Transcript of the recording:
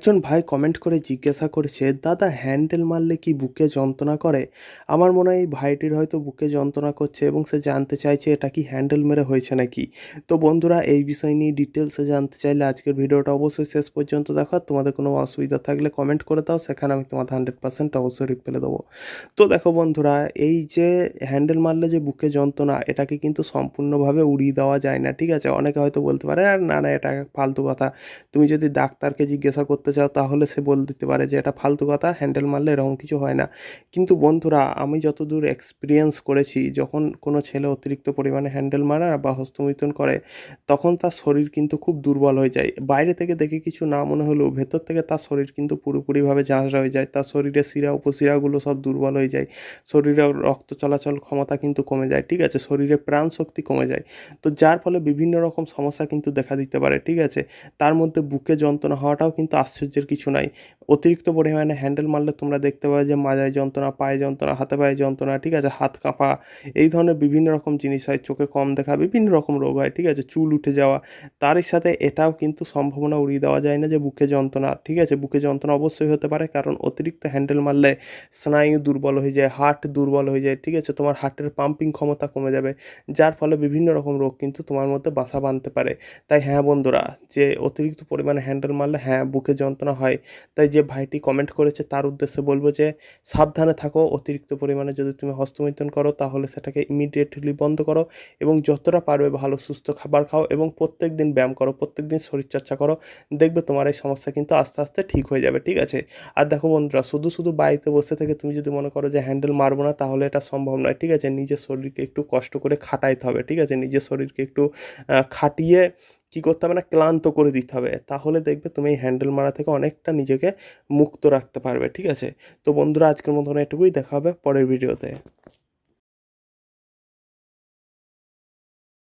একজন ভাই কমেন্ট করে জিজ্ঞাসা করেছে দাদা হ্যান্ডেল মারলে কি বুকে যন্ত্রণা করে? আমার মনে হয় ভাইটির হয়তো বুকে যন্ত্রণা করছে এবং সে জানতে চাইছে, এটা কি হ্যান্ডেল মেরে হয়েছে নাকি? তো বন্ধুরা, এই বিষয় নিয়ে ডিটেলসে জানতে চাইলে আজকের ভিডিওটা অবশ্যই শেষ পর্যন্ত দেখো। তোমাদের কোনো অসুবিধা থাকলে কমেন্ট করে দাও, সেখানে আমি তোমাদের হান্ড্রেড পার্সেন্ট অবশ্যই রিপ্লে দেবো। তো দেখো বন্ধুরা, এই যে হ্যান্ডেল মারলে যে বুকে যন্ত্রণা, এটাকে কিন্তু সম্পূর্ণভাবে উড়িয়ে দেওয়া যায় না, ঠিক আছে? অনেকে হয়তো বলতে পারে, আর না না, এটা ফালতু কথা। তুমি যদি ডাক্তারকে জিজ্ঞাসা করতে চাও তাহলে সে বলে দিতে পারে যে এটা ফালতু কথা হ্যান্ডেল মারলে এরকম কিছু হয় না। কিন্তু বন্ধুরা, আমি যতদূর এক্সপিরিয়েন্স করেছি, যখন কোনো ছেলে অতিরিক্ত পরিমাণে হ্যান্ডেল মারা বা হস্তমিথুন করে, তখন তার শরীর কিন্তু খুব দুর্বল হয়ে যায়। বাইরে থেকে দেখে কিছু না মনে হলেও ভেতর থেকে তার শরীর কিন্তু পুরোপুরিভাবে ঝাঁঝরা হয়ে যায়। তার শরীরের শিরা, উপশিরাগুলো সব দুর্বল হয়ে যায়। শরীরে রক্ত চলাচল ক্ষমতা কিন্তু কমে যায়, ঠিক আছে? শরীরে প্রাণ শক্তি কমে যায়। তো যার ফলে বিভিন্ন রকম সমস্যা কিন্তু দেখা দিতে পারে, ঠিক আছে? তার মধ্যে বুকে যন্ত্রণা হওয়াটাও কিন্তু আশ্চর্যের কিছু নাই। অতিরিক্ত পরিমাণে হ্যান্ডেল মারলে তোমরা দেখতে পাবে যে মাজায় যন্ত্রণা, পায়ে যন্ত্রণা, হাতে পায়ে যন্ত্রণা, ঠিক আছে? হাত কাঁপা, এই ধরনের বিভিন্ন রকম জিনিস হয়, চোখে কম দেখা, বিভিন্ন রকম রোগ হয়, ঠিক আছে? চুল উঠে যাওয়া তারই সাথে এটাও কিন্তু সম্ভাবনা উড়িয়ে দেওয়া যায় না যে বুকে যন্ত্রণা, ঠিক আছে? বুকে যন্ত্রণা অবশ্যই হতে পারে, কারণ অতিরিক্ত হ্যান্ডেল মারলে স্নায়ু দুর্বল হয়ে যায় হার্ট দুর্বল হয়ে যায়, ঠিক আছে? তোমার হার্টের পাম্পিং ক্ষমতা কমে যাবে, যার ফলে বিভিন্ন রকম রোগ কিন্তু তোমার মধ্যে বাসা বাঁধতে পারে। তাই হ্যাঁ বন্ধুরা, যে অতিরিক্ত পরিমাণে হ্যান্ডেল মারলে হ্যাঁ বুকে যন্ত্রণা হয়। তাই যে ভাইটি কমেন্ট করেছে তার উদ্দেশ্যে বলব যে, সাবধানে থাকো, অতিরিক্ত পরিমাণে যদি তুমি হস্তমৈথুন করো, তাহলে সেটাকে ইমিডিয়েটলি বন্ধ করো এবং যতটা পারবে ভালো, সুস্থ খাবার খাও এবং প্রত্যেক দিন ব্যায়াম করো প্রত্যেক দিন শরীরচর্চা করো, দেখবে তোমার এই সমস্যা কিন্তু আস্তে আস্তে ঠিক হয়ে যাবে, ঠিক আছে? আর দেখো বন্ধুরা, শুধু শুধু বাড়িতে বসে থেকে তুমি যদি মনে করো যে হ্যান্ডেল মারবো না, তাহলে এটা সম্ভব নয়, ঠিক আছে? নিজের শরীরকে একটু কষ্ট করে খাটাইতে হবে, ঠিক আছে? নিজের শরীরকে একটু খাটিয়ে কী করতে হবে না? ক্লান্ত করে দিতে হবে। তাহলে দেখবে তুমি এই হ্যান্ডেল মারা থেকে অনেকটা নিজেকে মুক্ত রাখতে পারবে, ঠিক আছে? তো বন্ধুরা, আজকের মতন এটুকুই। দেখা হবে পরের ভিডিওতে।